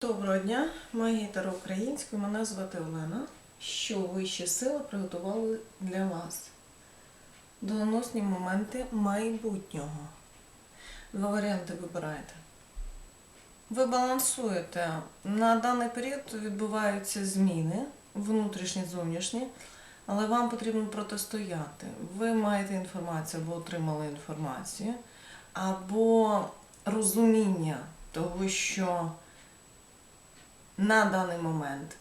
Доброго дня, магія Таро українською. Мене звати Олена. Що вищі сили приготували для вас? Доленосні моменти майбутнього. Два варіанти вибираєте. Ви балансуєте. На даний період відбуваються зміни, внутрішні, зовнішні, але вам потрібно протистояти. Ви маєте інформацію або отримали інформацію, або розуміння того, що на даний момент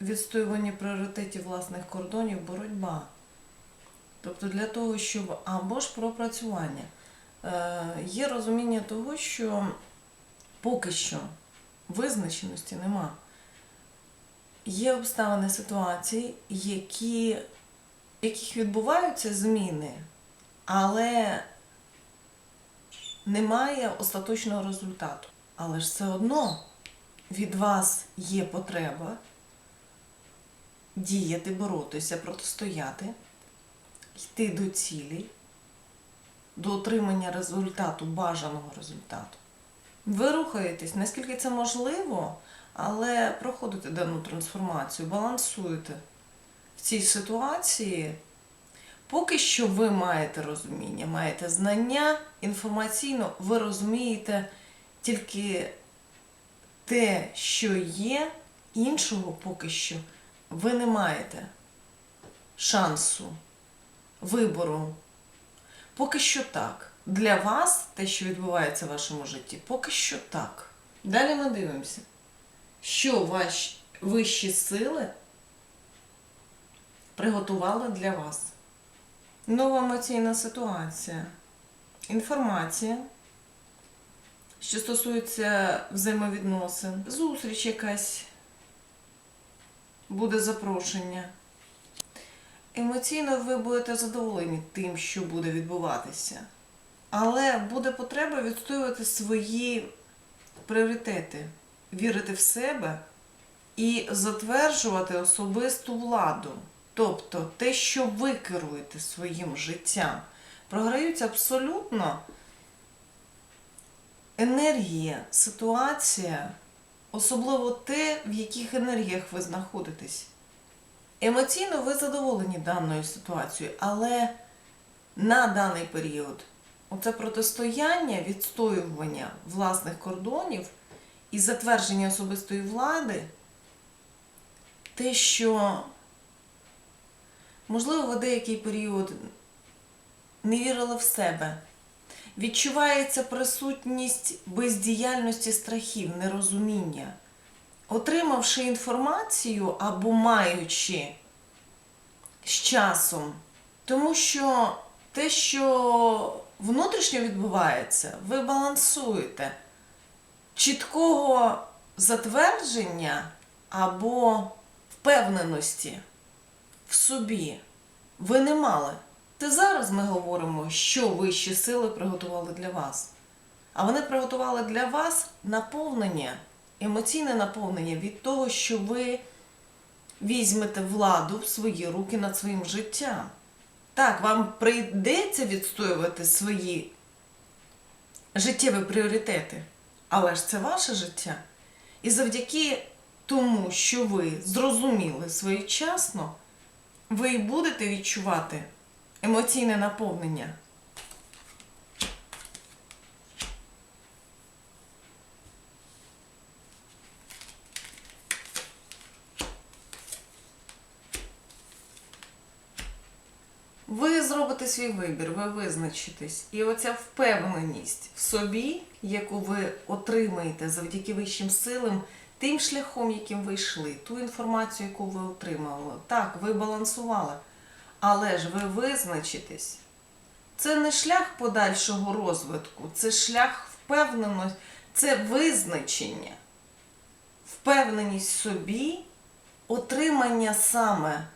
відстоювання пріоритетів власних кордонів боротьба. Тобто для того, щоб або ж пропрацювання. Е, є розуміння того, що поки що визначеності нема. Є обставини ситуації, які, в яких відбуваються зміни, але немає остаточного результату. Але ж все одно від вас є потреба діяти, боротися, протистояти, йти до цілі, до отримання результату, бажаного результату. Ви рухаєтесь, наскільки це можливо, але проходите дану трансформацію, балансуєте в цій ситуації. Поки що ви маєте розуміння, маєте знання інформаційно, ви розумієте тільки те, що є, іншого поки що ви не маєте шансу, вибору. Поки що так. Для вас те, що відбувається в вашому житті, поки що так. Далі ми дивимося, що ваші вищі сили приготували для вас. Нова емоційна ситуація, інформація що стосується взаємовідносин, зустріч якась буде запрошення. Емоційно ви будете задоволені тим, що буде відбуватися. Але буде потреба відстоювати свої пріоритети, вірити в себе і затверджувати особисту владу. Тобто те, що ви керуєте своїм життям, програються абсолютно енергія, ситуація, особливо те, в яких енергіях ви знаходитесь. Емоційно ви задоволені даною ситуацією, але на даний період оце протистояння, відстоювання власних кордонів і затвердження особистої влади, те, що, можливо, ви деякий період не вірили в себе. Відчувається присутність бездіяльності страхів, нерозуміння. Отримавши інформацію або маючи з часом, тому що те, що внутрішньо відбувається, ви балансуєте чіткого затвердження або впевненості в собі ви не мали. Це зараз ми говоримо, що вищі сили приготували для вас. А вони приготували для вас наповнення, емоційне наповнення від того, що ви візьмете владу в свої руки над своїм життям. Так, вам прийдеться відстоювати свої життєві пріоритети, але ж це ваше життя. І завдяки тому, що ви зрозуміли своєчасно, ви і будете відчувати емоційне наповнення. Ви зробите свій вибір, ви визначитесь. І оця впевненість в собі, яку ви отримаєте завдяки вищим силам, тим шляхом, яким ви йшли, ту інформацію, яку ви отримали. Так, ви балансували. Але ж ви визначитесь. Це не шлях подальшого розвитку, це шлях впевненості, це визначення, впевненість в собі, отримання саме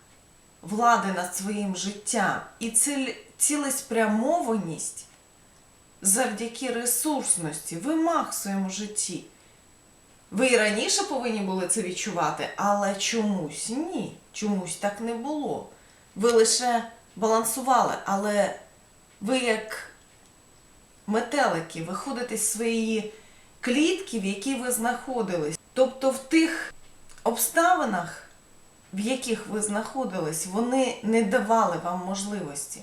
влади над своїм життям і цілеспрямованість завдяки ресурсності, вимаг в своєму житті. Ви і раніше повинні були це відчувати, але чомусь ні, чомусь так не було. Ви лише балансували, але ви як метелики виходите з своєї клітки, в якій ви знаходились. Тобто в тих обставинах, в яких ви знаходились, вони не давали вам можливості.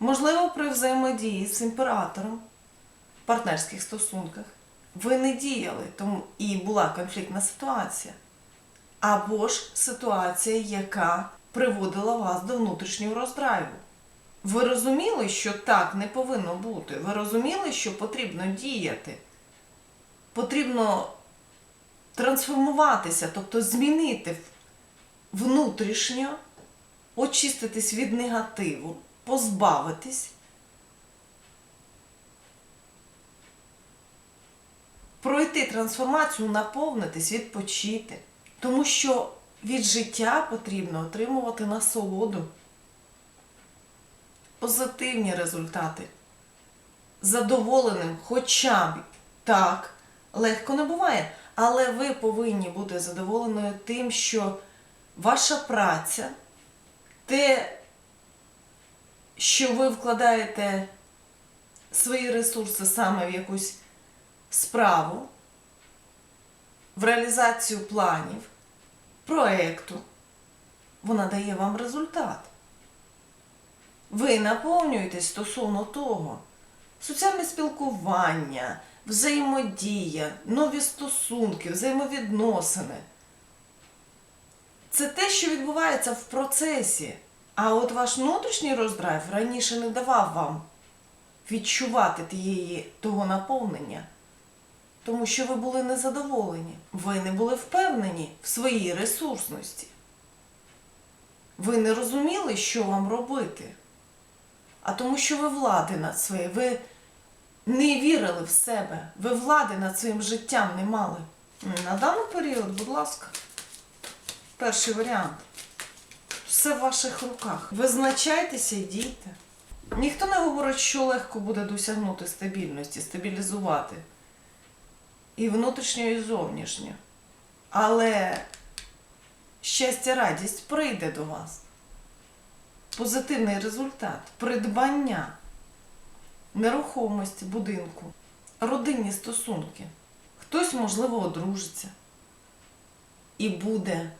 Можливо, при взаємодії з імператором в партнерських стосунках ви не діяли, тому і була конфліктна ситуація. Або ж ситуація, яка приводила вас до внутрішнього роздрайву. Ви розуміли, що так не повинно бути. Ви розуміли, що потрібно діяти. Потрібно трансформуватися, тобто змінити внутрішньо, очиститись від негативу, позбавитись, пройти трансформацію, наповнитись, відпочити. Тому що від життя потрібно отримувати насолоду, позитивні результати. Задоволеним хоча б так, легко не буває. Але ви повинні бути задоволеною тим, що ваша праця, те, що ви вкладаєте свої ресурси саме в якусь справу, в реалізацію планів, проекту, вона дає вам результат. Ви наповнюєтесь стосовно того. Соціальне спілкування, взаємодія, нові стосунки, взаємовідносини. Це те, що відбувається в процесі. А от ваш внутрішній роздрайв раніше не давав вам відчувати тієї, того наповнення, тому що ви були незадоволені. Ви не були впевнені в своїй ресурсності. Ви не розуміли, що вам робити. А тому, що ви влади над своєю, ви не вірили в себе, ви влади над своїм життям не мали. На даний період, будь ласка, перший варіант. Все в ваших руках. Визначайтеся і дійте. Ніхто не говорить, що легко буде досягнути стабільності, стабілізувати. І внутрішньо, і зовнішньо. Але щастя, радість прийде до вас. Позитивний результат, придбання нерухомості, будинку, родинні стосунки. Хтось, можливо, одружиться. І буде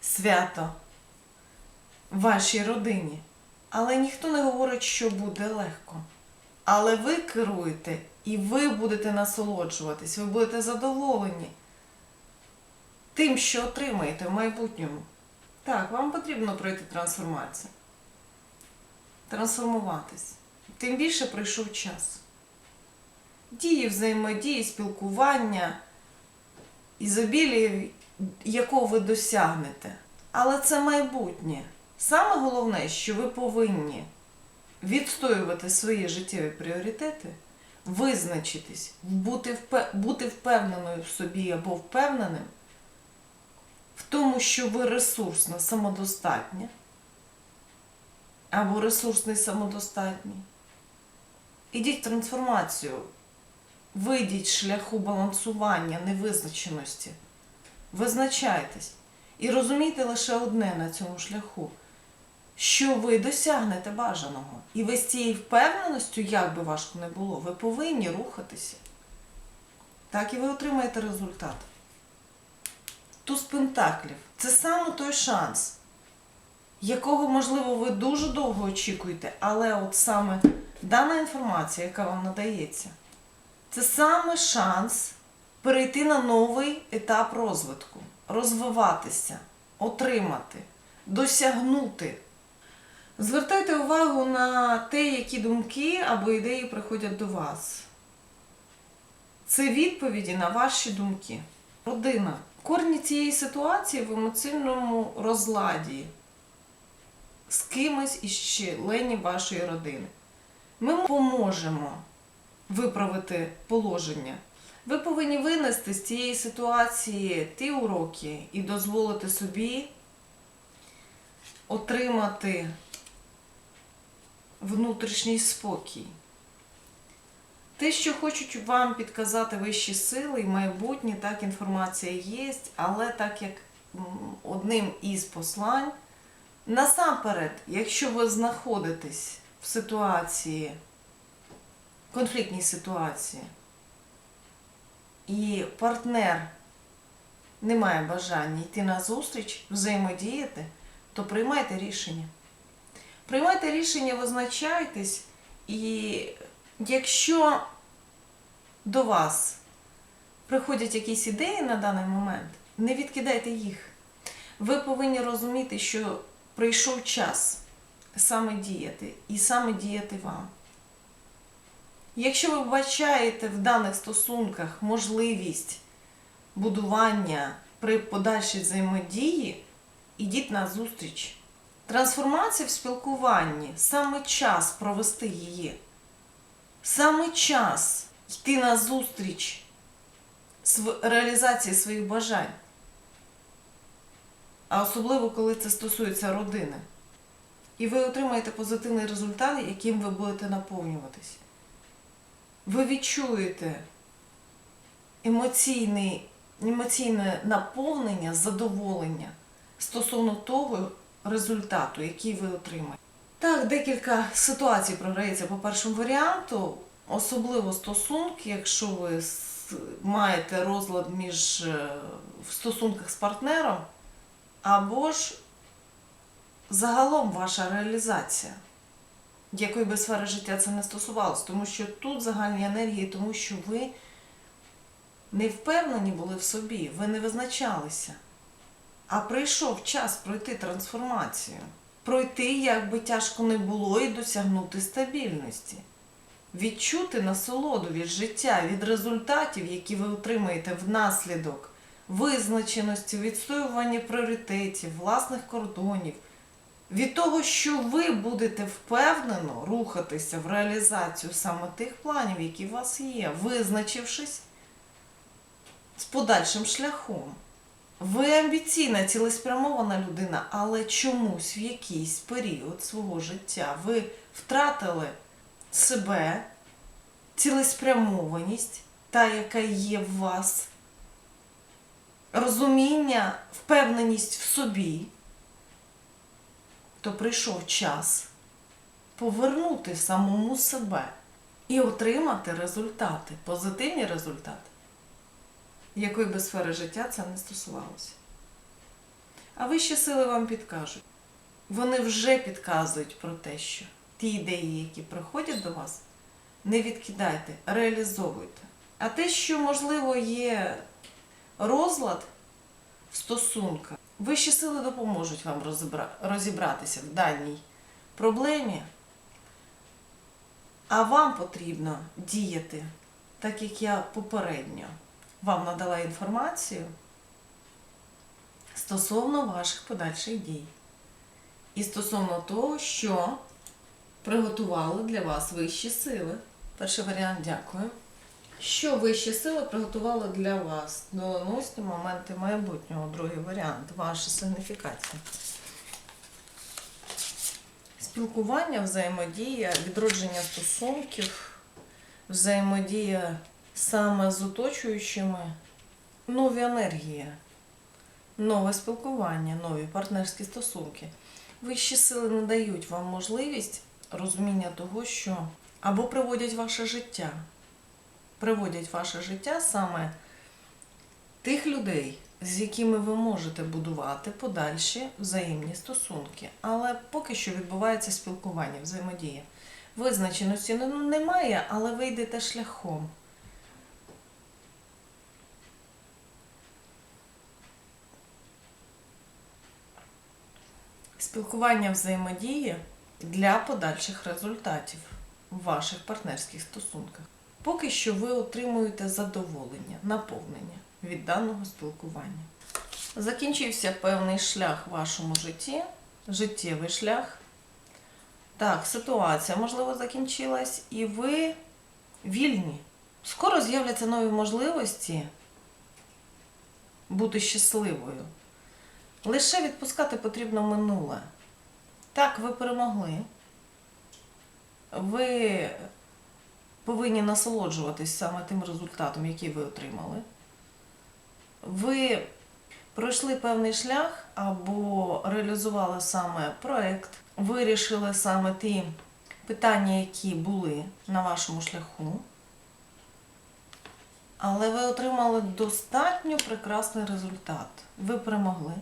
свято вашій родині. Але ніхто не говорить, що буде легко. Але ви керуєте і ви будете насолоджуватись, ви будете задоволені тим, що отримаєте в майбутньому. Так, вам потрібно пройти трансформацію. Трансформуватись. Тим більше прийшов час. Дії, взаємодії, спілкування, ізобілії, якого ви досягнете. Але це майбутнє. Саме головне, що ви повинні відстоювати свої життєві пріоритети, визначитись, бути, бути впевненою в собі або впевненим в тому, що ви ресурсна, самодостатня, або ресурсний самодостатній. Ідіть трансформацію, вийдіть шляху балансування, невизначеності, визначайтесь. І розумійте лише одне на цьому шляху, що ви досягнете бажаного. І ви з цією впевненістю, як би важко не було, ви повинні рухатися. Так і ви отримаєте результат. Туз Пентаклів це саме той шанс, якого, можливо, ви дуже довго очікуєте, але от саме дана інформація, яка вам надається, це саме шанс перейти на новий етап розвитку, розвиватися, отримати, досягнути. Звертайте увагу на те, які думки або ідеї приходять до вас. Це відповіді на ваші думки. Родина. Корні цієї ситуації в емоційному розладі з кимось із членів вашої родини. Ми поможемо виправити положення. Ви повинні винести з цієї ситуації ті уроки і дозволити собі отримати внутрішній спокій. Те, що хочуть вам підказати вищі сили і майбутнє, так інформація є, але так як одним із послань, насамперед, якщо ви знаходитесь в ситуації, конфліктній ситуації, і партнер не має бажання йти на зустріч, взаємодіяти, то приймайте рішення. Приймайте рішення, визначайтесь, і якщо до вас приходять якісь ідеї на даний момент, не відкидайте їх. Ви повинні розуміти, що прийшов час саме діяти і саме діяти вам. Якщо ви вбачаєте в даних стосунках можливість будування при подальшій взаємодії, ідіть на зустріч. Трансформація в спілкуванні саме час провести її. Саме час йти на зустріч реалізації своїх бажань. А особливо, коли це стосується родини. І ви отримаєте позитивний результат, яким ви будете наповнюватись. Ви відчуєте емоційне наповнення, задоволення стосовно того результату, який ви отримаєте. Так, декілька ситуацій програється по першому варіанту, особливо стосунки, якщо ви маєте розлад між е, в стосунках з партнером, або ж загалом ваша реалізація, якої би сфери життя це не стосувалося, тому що тут загальні енергії, тому що ви не впевнені були в собі, ви не визначалися. А прийшов час пройти трансформацію, пройти, як би тяжко не було, і досягнути стабільності, відчути насолоду від життя, від результатів, які ви отримаєте внаслідок визначеності, відстоювання пріоритетів, власних кордонів, від того, що ви будете впевнено рухатися в реалізацію саме тих планів, які у вас є, визначившись з подальшим шляхом. Ви амбіційна, цілеспрямована людина, але чомусь в якийсь період свого життя ви втратили себе, цілеспрямованість, та, яка є в вас, розуміння, впевненість в собі, то прийшов час повернути самому себе і отримати результати, позитивні результати якої би сфери життя це не стосувалося. А вищі сили вам підкажуть. Вони вже підказують про те, що ті ідеї, які приходять до вас, не відкидайте, реалізовуйте. А те, що, можливо, є розлад в стосунках, вищі сили допоможуть вам розібра- розібратися в даній проблемі, а вам потрібно діяти, так як я попередньо вам надала інформацію стосовно ваших подальших дій. І стосовно того, що приготували для вас вищі сили. Перший варіант дякую. Що вищі сили приготували для вас? Доленосні моменти майбутнього. Другий варіант ваша сигніфікація. Спілкування, взаємодія, відродження стосунків, взаємодія саме з оточуючими, нові енергії, нове спілкування, нові партнерські стосунки. Вищі сили надають вам можливість розуміння того, що або приводять ваше життя, приводять ваше життя саме тих людей, з якими ви можете будувати подальші взаємні стосунки. Але поки що відбувається спілкування, взаємодія. Визначеності ну, немає, але ви йдете шляхом. Спілкування взаємодії для подальших результатів в ваших партнерських стосунках. Поки що ви отримуєте задоволення, наповнення від даного спілкування. Закінчився певний шлях в вашому житті, життєвий шлях. Так, ситуація, можливо, закінчилась, і ви вільні. Скоро з'являться нові можливості бути щасливою. Лише відпускати потрібно минуле. Так, ви перемогли. Ви повинні насолоджуватись саме тим результатом, який ви отримали. Ви пройшли певний шлях або реалізували саме проект, вирішили саме ті питання, які були на вашому шляху. Але ви отримали достатньо прекрасний результат. Ви перемогли.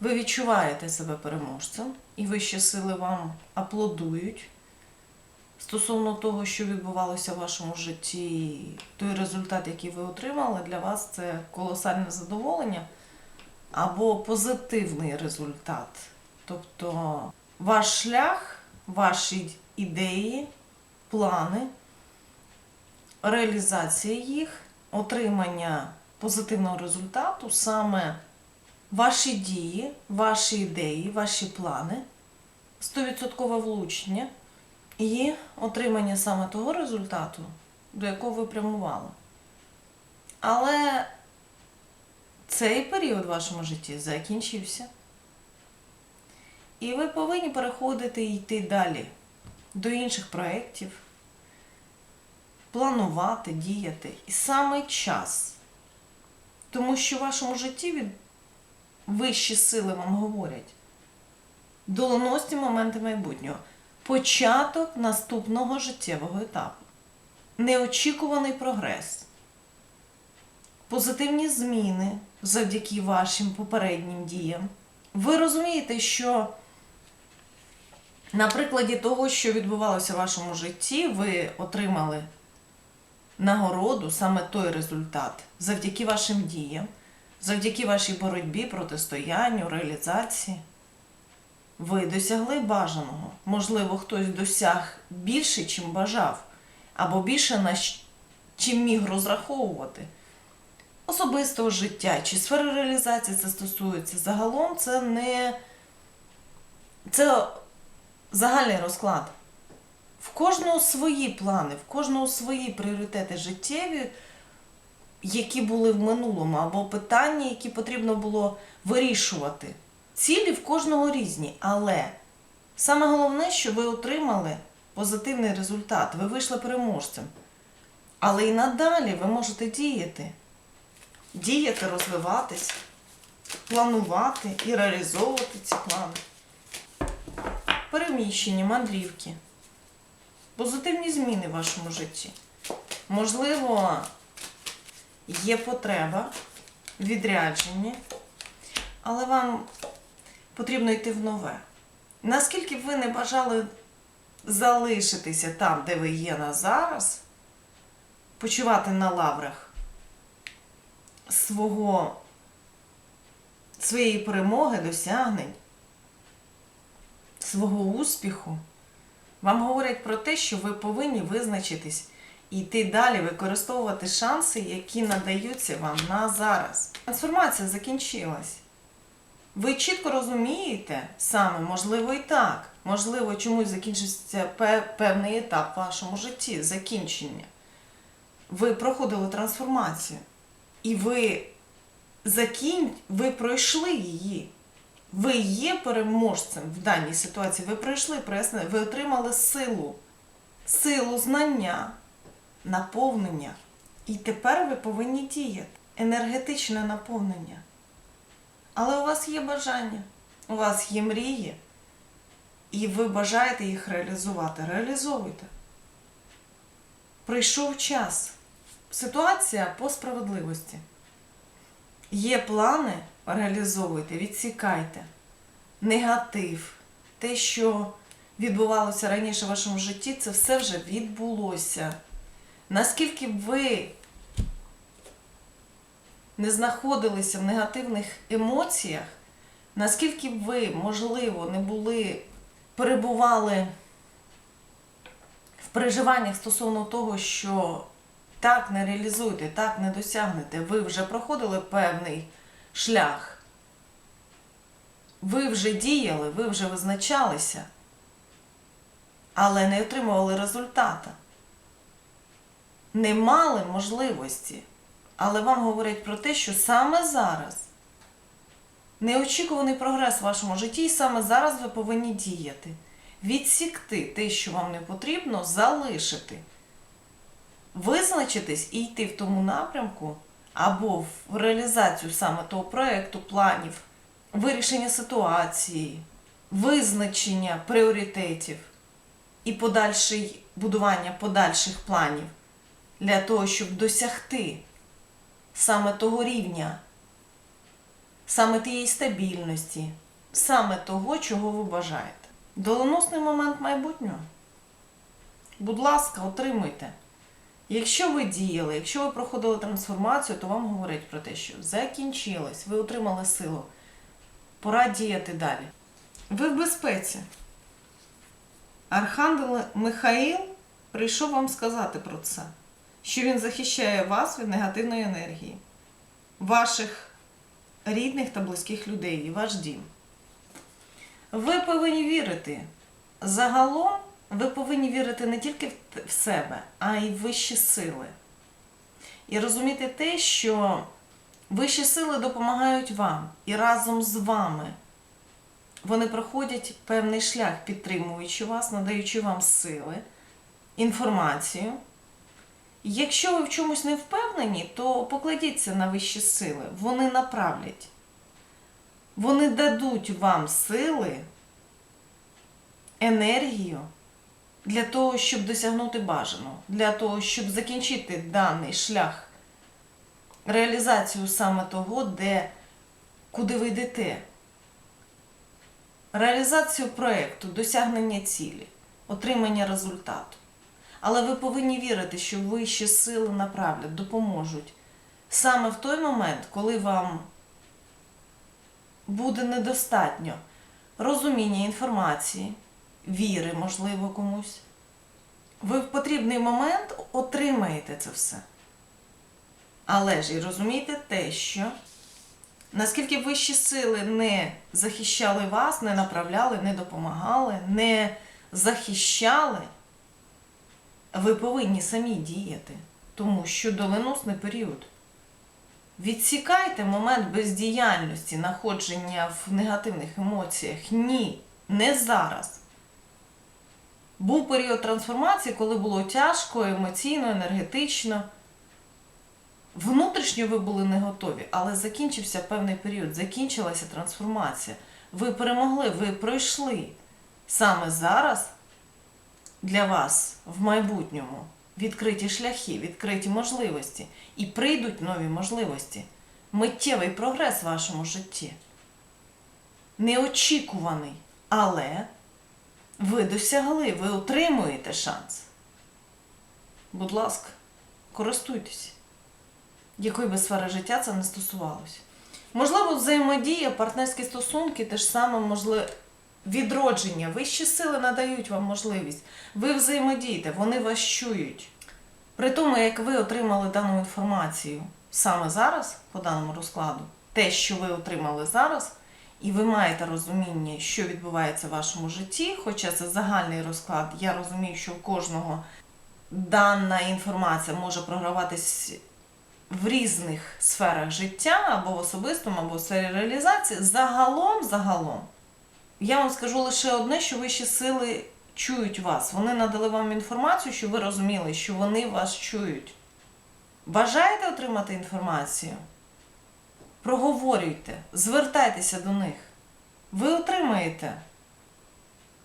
Ви відчуваєте себе переможцем, і вищі сили вам аплодують стосовно того, що відбувалося в вашому житті, той результат, який ви отримали, для вас це колосальне задоволення або позитивний результат. Тобто ваш шлях, ваші ідеї, плани, реалізація їх, отримання позитивного результату саме ваші дії, ваші ідеї, ваші плани, 100% влучення і отримання саме того результату, до якого ви прямували. Але цей період в вашому житті закінчився. І ви повинні переходити і йти далі до інших проєктів, планувати, діяти. І саме час. Тому що в вашому житті від вищі сили вам говорять. Доленосні моменти майбутнього, початок наступного життєвого етапу, неочікуваний прогрес, позитивні зміни завдяки вашим попереднім діям. Ви розумієте, що на прикладі того, що відбувалося в вашому житті, ви отримали нагороду, саме той результат, завдяки вашим діям, завдяки вашій боротьбі, протистоянню, реалізації. Ви досягли бажаного. Можливо, хтось досяг більше, чим бажав, або більше на чим міг розраховувати. Особистого життя чи сфери реалізації це стосується. Загалом це не це загальний розклад. В кожного свої плани, в кожного свої пріоритети життєві, які були в минулому, або питання, які потрібно було вирішувати. Цілі в кожного різні, але саме головне, що ви отримали позитивний результат, ви вийшли переможцем. Але і надалі ви можете діяти. Діяти, розвиватись, планувати і реалізовувати ці плани. Переміщення, мандрівки, позитивні зміни в вашому житті. Можливо, є потреба, відрядження, але вам потрібно йти в нове. Наскільки ви не бажали залишитися там, де ви є на зараз, почувати на лаврах свого, своєї перемоги, досягнень, свого успіху, вам говорять про те, що ви повинні визначитись йти далі, використовувати шанси, які надаються вам на зараз. Трансформація закінчилась. Ви чітко розумієте саме, можливо, і так. Можливо, чомусь закінчиться певний етап в вашому житті, закінчення. Ви проходили трансформацію. І ви закінь... ви пройшли її. Ви є переможцем в даній ситуації. Ви пройшли, ви отримали силу, силу знання, наповнення. І тепер ви повинні діяти. Енергетичне наповнення. Але у вас є бажання, у вас є мрії, і ви бажаєте їх реалізувати. Реалізовуйте. Прийшов час. Ситуація по справедливості. Є плани, реалізовуйте, відсікайте. Негатив, те, що відбувалося раніше в вашому житті, це все вже відбулося. Наскільки б ви не знаходилися в негативних емоціях, наскільки б ви, можливо, не були, перебували в переживаннях стосовно того, що так не реалізуєте, так не досягнете, ви вже проходили певний шлях, ви вже діяли, ви вже визначалися, але не отримували результата. Не мали можливості. Але вам говорять про те, що саме зараз неочікуваний прогрес в вашому житті, і саме зараз ви повинні діяти. Відсікти те, що вам не потрібно, залишити. Визначитись і йти в тому напрямку, або в реалізацію саме того проєкту, планів, вирішення ситуації, визначення пріоритетів і подальший будування подальших планів для того, щоб досягти саме того рівня, саме тієї стабільності, саме того, чого ви бажаєте. Доленосний момент майбутнього. Будь ласка, отримуйте. Якщо ви діяли, якщо ви проходили трансформацію, то вам говорять про те, що закінчилось, ви отримали силу. Пора діяти далі. Ви в безпеці. Архангел Михаїл прийшов вам сказати про це, що він захищає вас від негативної енергії, ваших рідних та близьких людей і ваш дім. Ви повинні вірити. Загалом ви повинні вірити не тільки в себе, а й в вищі сили. І розуміти те, що вищі сили допомагають вам і разом з вами вони проходять певний шлях, підтримуючи вас, надаючи вам сили, інформацію. Якщо ви в чомусь не впевнені, то покладіться на вищі сили. Вони направлять. Вони дадуть вам сили, енергію для того, щоб досягнути бажаного, для того, щоб закінчити даний шлях, реалізацію саме того, де, куди ви йдете реалізацію проєкту, досягнення цілі, отримання результату. Але ви повинні вірити, що вищі сили направлять, допоможуть саме в той момент, коли вам буде недостатньо розуміння інформації, віри, можливо, комусь. Ви в потрібний момент отримаєте це все. Але ж і розумійте те, що Наскільки вищі сили не захищали вас, не направляли, не допомагали, не захищали, ви повинні самі діяти, тому що доленосний період. Відсікайте момент бездіяльності, знаходження в негативних емоціях. Ні, не зараз. Був період трансформації, коли було тяжко, емоційно, енергетично. Внутрішньо ви були не готові, але закінчився певний період, закінчилася трансформація. Ви перемогли, ви пройшли. Саме зараз для вас в майбутньому відкриті шляхи, відкриті можливості. І прийдуть нові можливості. Миттєвий прогрес в вашому житті. Неочікуваний, але ви досягли, ви отримуєте шанс. Будь ласка, користуйтесь якої би сфери життя це не стосувалося. Можливо, взаємодія, партнерські стосунки, те ж саме можливо, відродження. Вищі сили надають вам можливість. Ви взаємодієте, вони вас чують. При тому, як ви отримали дану інформацію саме зараз, по даному розкладу, те, що ви отримали зараз, і ви маєте розуміння, що відбувається в вашому житті, хоча це загальний розклад, я розумію, що у кожного дана інформація може програватись в різних сферах життя, або в особистому, або в сфері реалізації, загалом, загалом, я вам скажу лише одне, що вищі сили чують вас. Вони надали вам інформацію, щоб ви розуміли, що вони вас чують. Бажаєте отримати інформацію? Проговорюйте, звертайтеся до них. Ви отримаєте.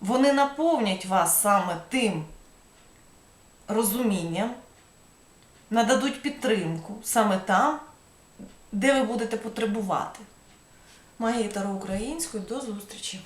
Вони наповнять вас саме тим розумінням, нададуть підтримку саме там, де ви будете потребувати. Магія Таро українською. До зустрічі!